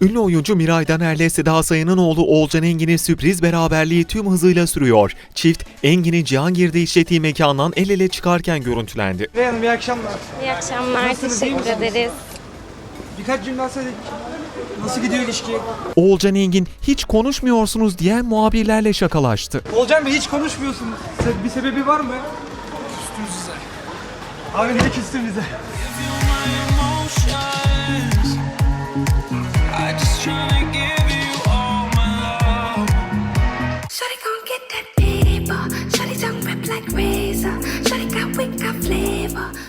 Ünlü oyuncu Miray Daner'le Seda Sayan'ın oğlu Oğulcan Engin'in sürpriz beraberliği tüm hızıyla sürüyor. Çift, Engin'in Cihangir'de işlettiği mekandan el ele çıkarken görüntülendi. Bey Hanım iyi akşamlar. İyi akşamlar, Nasılsınız, iyi teşekkür misiniz? ederiz. Birkaç cümle alsaydık. Nasıl gidiyor ilişki? Oğulcan Engin hiç konuşmuyorsunuz diyen muhabirlerle şakalaştı. Olcan Bey hiç konuşmuyorsunuz. Se- Bir sebebi var mı? Küstüm size. Abi niye küstün bize? I just tryna give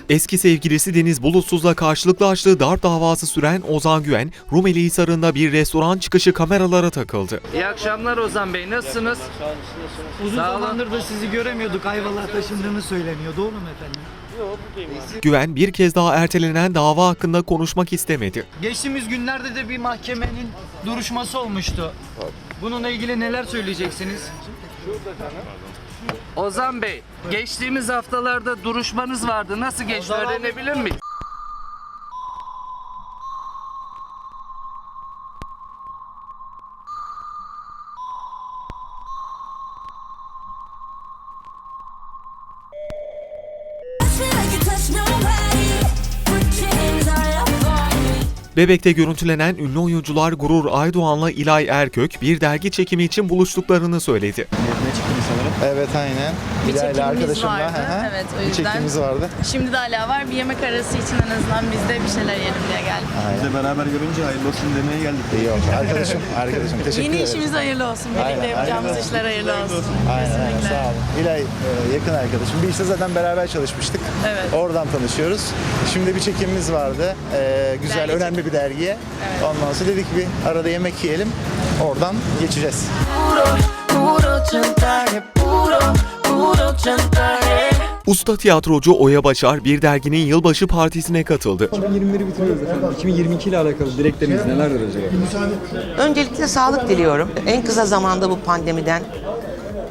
Eski sevgilisi Deniz Bulutsuz'la karşılıklı açtığı darp davası süren Ozan Güven, Rumeli Hisarı'nda bir restoran çıkışı kameralara takıldı. İyi akşamlar Ozan Bey. Nasılsınız? Uzun Sağ olun. zamandır da sizi göremiyorduk. Ayvalık'a taşındığını söyleniyor. Doğru mu efendim? Güven bir kez daha ertelenen dava hakkında konuşmak istemedi. Geçtiğimiz günlerde de bir mahkemenin duruşması olmuştu. Bununla ilgili neler söyleyeceksiniz? Ozan Bey, geçtiğimiz haftalarda duruşmanız vardı. Nasıl geçti öğrenebilir miyiz? Bebek'te görüntülenen ünlü oyuncular Gurur Aydoğan'la İlay Erkök bir dergi çekimi için buluştuklarını söyledi. Evet aynen. İlayla çekimimiz arkadaşımla. vardı. hı hı. Evet, o Bir yüzden- çekimimiz vardı. Şimdi de hala var. Bir yemek arası için en azından biz de bir şeyler yiyelim diye geldik. Aynen. Biz de beraber görünce hayırlı olsun demeye geldik. İyi oldu. Arkadaşım, arkadaşım. Teşekkür Yeni ederim. işimiz hayırlı olsun. Birlikte Aynen, yapacağımız aynen. işler hayırlı olsun. Aynen, aynen. Kesinlikle. Sağ olun. İlay e, yakın arkadaşım. Bir işte zaten beraber çalışmıştık. Evet. Oradan tanışıyoruz. Şimdi bir çekimimiz vardı. E, güzel, Dergi önemli bir dergiye. Ondan sonra dedik bir arada yemek yiyelim. Oradan geçeceğiz. Usta tiyatrocu Oya Başar bir derginin yılbaşı partisine katıldı. 2021'i bitiriyoruz efendim. 2022 ile alakalı dilekleriniz nelerdir acaba? Öncelikle sağlık diliyorum. En kısa zamanda bu pandemiden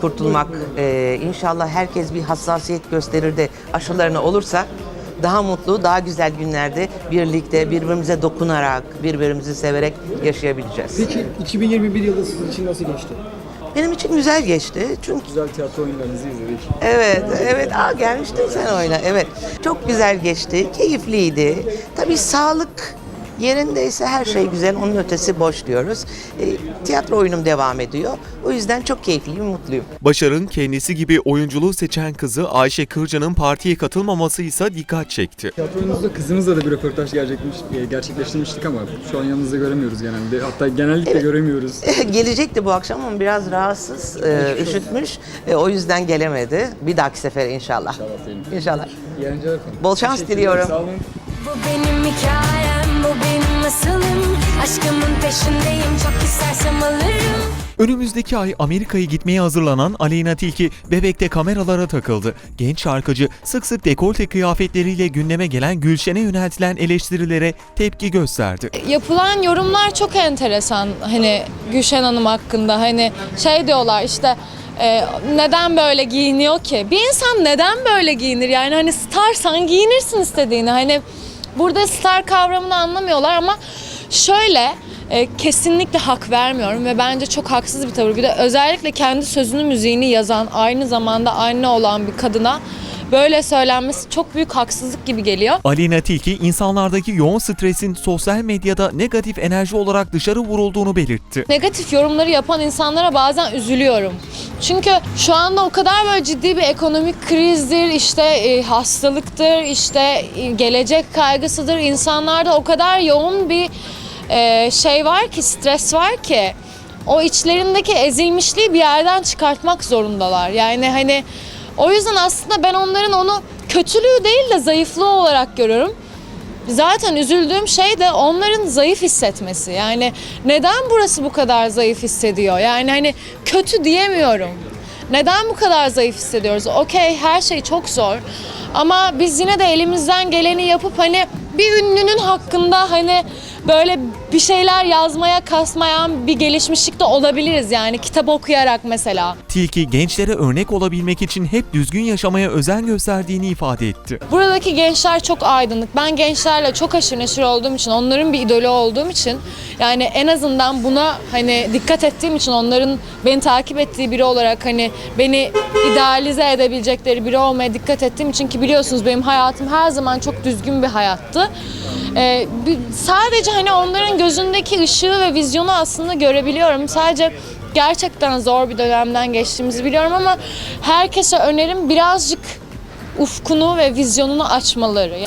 kurtulmak. Ee, inşallah herkes bir hassasiyet gösterir de aşılarına olursa daha mutlu, daha güzel günlerde birlikte birbirimize dokunarak, birbirimizi severek yaşayabileceğiz. Peki 2021 yılı sizin için nasıl geçti? Benim için güzel geçti. Çünkü Güzel tiyatro oyunlarınızı izledik. Evet, evet. Aa gelmiştin sen oyuna. Evet. Çok güzel geçti. Keyifliydi. Tabii sağlık yerindeyse her şey güzel. Onun ötesi boş diyoruz. E, tiyatro oyunum devam ediyor. O yüzden çok keyifliyim, mutluyum. Başar'ın kendisi gibi oyunculuğu seçen kızı Ayşe Kırca'nın partiye katılmaması ise dikkat çekti. Tiyatro oyununuzda kızınızla da bir röportaj gerçekleş, gerçekleştirmiştik ama şu an yanınızda göremiyoruz genelde. Hatta genellikle göremiyoruz. Gelecekti bu akşam ama biraz rahatsız, e, üşütmüş. E, o yüzden gelemedi. Bir dahaki sefer inşallah. İnşallah. İyi efendim. Bol şans diliyorum. Sağ olun. Bu benim hikayem, masalım. Aşkımın peşindeyim, çok istersem alırım. Önümüzdeki ay Amerika'ya gitmeye hazırlanan Aleyna Tilki Bebek'te kameralara takıldı. Genç şarkıcı sık sık dekolte kıyafetleriyle gündeme gelen Gülşen'e yöneltilen eleştirilere tepki gösterdi. Yapılan yorumlar çok enteresan. Hani Gülşen Hanım hakkında hani şey diyorlar işte e, neden böyle giyiniyor ki? Bir insan neden böyle giyinir? Yani hani starsan giyinirsin istediğini. Hani burada star kavramını anlamıyorlar ama şöyle e, kesinlikle hak vermiyorum ve bence çok haksız bir tavır. Bir de özellikle kendi sözünü müziğini yazan aynı zamanda anne olan bir kadına böyle söylenmesi çok büyük haksızlık gibi geliyor. Aleyna Tilki insanlardaki yoğun stresin sosyal medyada negatif enerji olarak dışarı vurulduğunu belirtti. Negatif yorumları yapan insanlara bazen üzülüyorum. Çünkü şu anda o kadar böyle ciddi bir ekonomik krizdir, işte e, hastalıktır, işte e, gelecek kaygısıdır. İnsanlarda o kadar yoğun bir e, şey var ki, stres var ki o içlerindeki ezilmişliği bir yerden çıkartmak zorundalar. Yani hani o yüzden aslında ben onların onu kötülüğü değil de zayıflığı olarak görüyorum. Zaten üzüldüğüm şey de onların zayıf hissetmesi. Yani neden burası bu kadar zayıf hissediyor? Yani hani kötü diyemiyorum. Neden bu kadar zayıf hissediyoruz? Okey her şey çok zor. Ama biz yine de elimizden geleni yapıp hani bir ünlünün hakkında hani böyle bir şeyler yazmaya kasmayan bir gelişmişlikte olabiliriz yani kitap okuyarak mesela. Tilki gençlere örnek olabilmek için hep düzgün yaşamaya özen gösterdiğini ifade etti. Buradaki gençler çok aydınlık. Ben gençlerle çok aşırı neşir olduğum için, onların bir idolü olduğum için yani en azından buna hani dikkat ettiğim için onların beni takip ettiği biri olarak hani beni idealize edebilecekleri biri olmaya dikkat ettiğim için ki biliyorsunuz benim hayatım her zaman çok düzgün bir hayattı. Ee, sadece hani onların gözündeki ışığı ve vizyonu aslında görebiliyorum. Sadece gerçekten zor bir dönemden geçtiğimizi biliyorum ama herkese önerim birazcık ufkunu ve vizyonunu açmaları.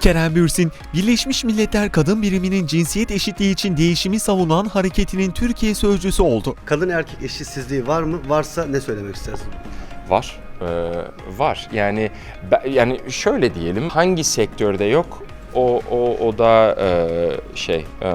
Kerem Bürsin, Birleşmiş Milletler Kadın Biriminin cinsiyet eşitliği için değişimi savunan hareketinin Türkiye sözcüsü oldu. Kadın erkek eşitsizliği var mı? Varsa ne söylemek istersin? Var. Ee, var. Yani yani şöyle diyelim hangi sektörde yok o o o da e, şey e,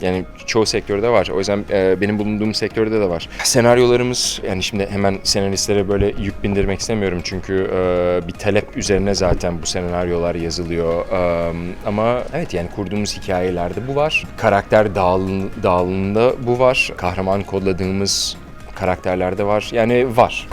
yani çoğu sektörde var. O yüzden e, benim bulunduğum sektörde de var. Senaryolarımız yani şimdi hemen senaristlere böyle yük bindirmek istemiyorum çünkü e, bir talep üzerine zaten bu senaryolar yazılıyor. E, ama evet yani kurduğumuz hikayelerde bu var. Karakter dağılın, dağılımında bu var. Kahraman kodladığımız karakterlerde var. Yani var.